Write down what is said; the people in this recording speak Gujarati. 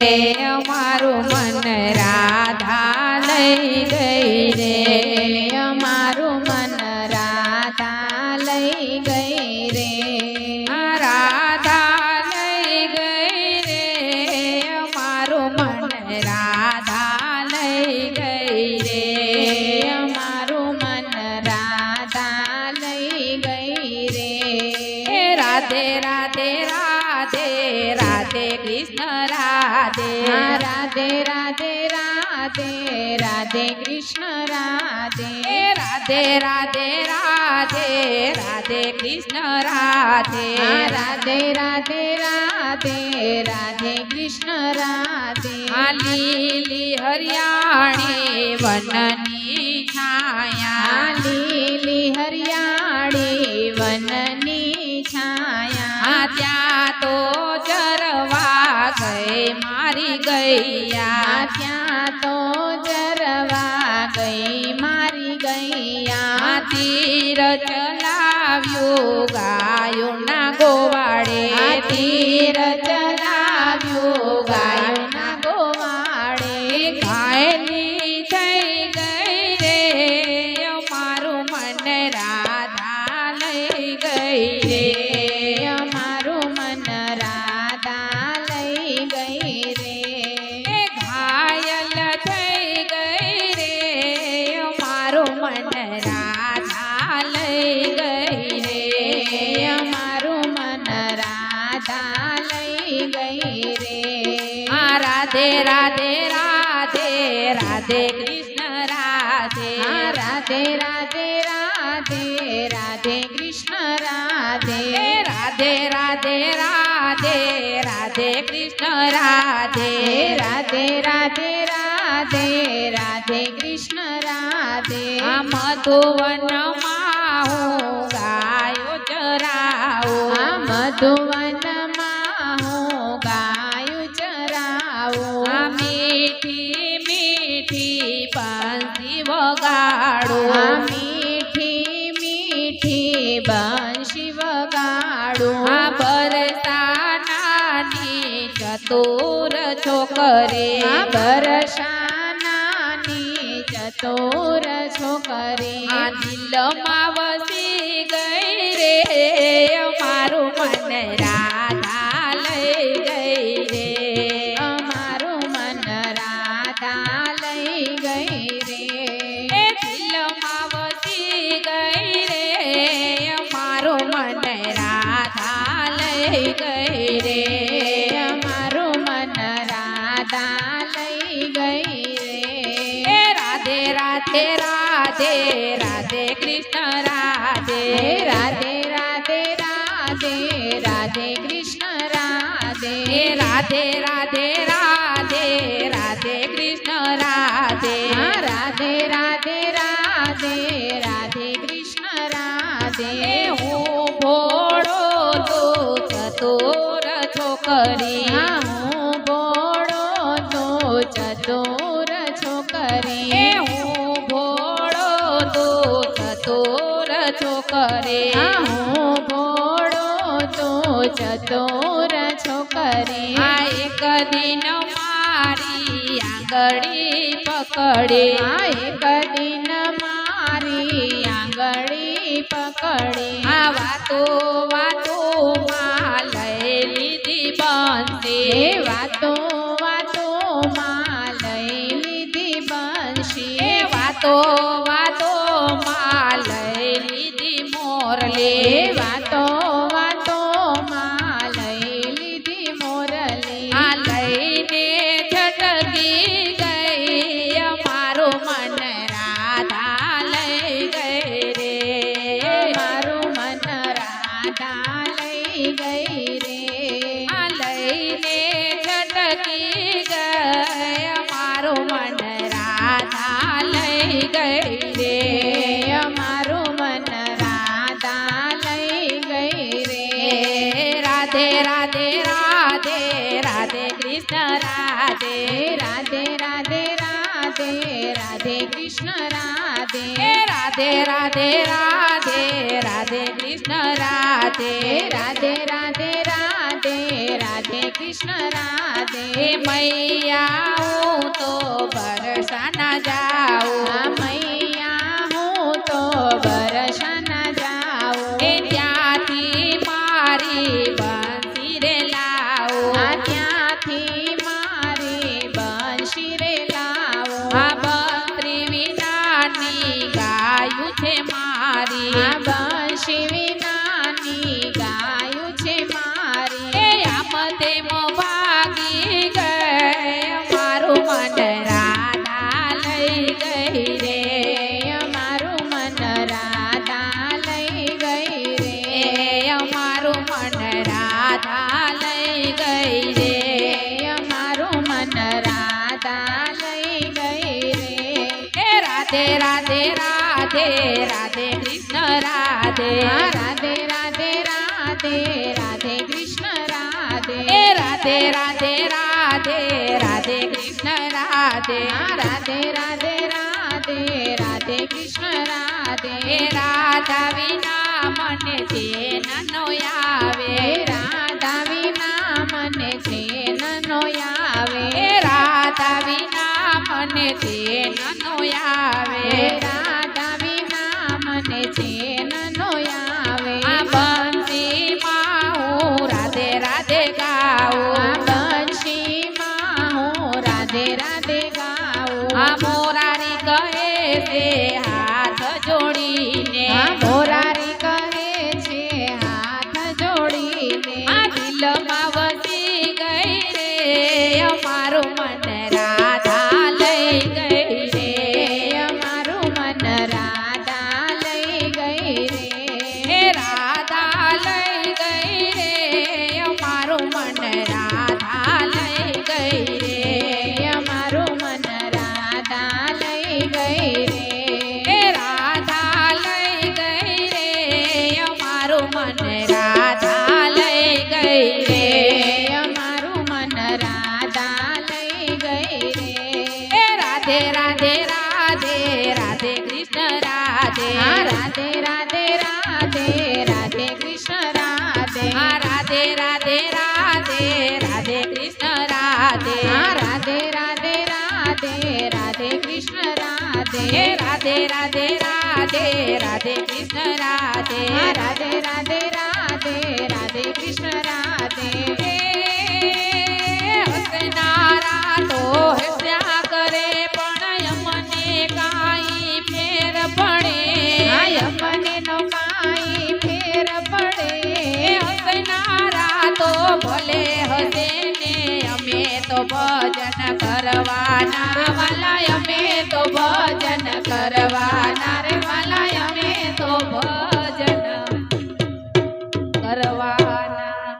અમારું મન રાધે રાધે રાધે રાધે કૃષ્ણ રાધે. રાધે રાધે રાધે રાધે કૃષ્ણ રાધે. રાધે રાધે રાધે રાધે કૃષ્ણ રાધે. લીલી હરિયાણી વનની મારી ગૈયા. આ ત્યાં તો જરવા ગઈ મારી ગૈયા. તીર ચલાવ્યું ગાયોના ગોવાડે આ તીર રાધે રાધે કૃષ્ણ રાધે હા, રાધે રાધે રાધે રાધે કૃષ્ણ રાધે હે રાધે રાધે રાધે રાધે કૃષ્ણ રાધે હે રાધે રાધે રાધે રાધે કૃષ્ણ રાધે આ पांसी वगाडू. मिठी मिठी बांशी वगाडू. बरसानानी चतुर छोकरे. बरसानानी चतुर छोकरे. दिल मावसी गई रे मारू मन रा રાધે રાધે રાધે કૃષ્ણ રાધે. રાધે રાધે રાધે રાધે કૃષ્ણ રાધે. રાધે રાધે રાધે રાધે કૃષ્ણ રાધે. રાધે રાધે રાધે. તો ચતુર છોકરી કરે. હું. ભોળો તો ચતુર છોકરી આ એક દિન મારી આંગળી પકડે. આ એક દિન મારી આંગળી પકડે. આ વાતો વાતો માં લઈ લીધી બંધ. વાતો રાધે રાધે રાધે રાધે કૃષ્ણ, રાધે રાધે રાધે રાધે રાધે કૃષ્ણ, રાધે. મૈયા તો પરસાના જાઉં. મૈયા. બંશી વિનાની ગાયું છે એ મારી આમ તેમ ભાગી ગઈ મારું મન રાધા લઈ ગઈ રે. અમારું મન રાધા લઈ ગઈ રે. એ અમારું મન રાધા લઈ ગઈ રે. અમારું મન રાધા લઈ ગઈ રે. એ રાધે રાધે રાધે રાધે રાધે રાધે રાધે રાધે રાધે કૃષ્ણ રાધે. રાધા વિના મને ચેન નનો આવે. રાધા વિના મને ચેન નનો આવે. રાધા વિના મને ચેન નનો આવે. રાધા આ દિલમાં હે રાધે રાધે રાધે રાધે કૃષ્ણ રાધે. રાધે રાધે રાધે રાધે કૃષ્ણ રાધે. હે હસનારા તો હસ્યા કરે પણ મને કાંઈ ફેર પડે. આય મને નો કાંઈ ફેર પડે. હસનારા તો ભલે હસે ને અમે તો ભજન કરવાના. વાલા અમે તો ભજન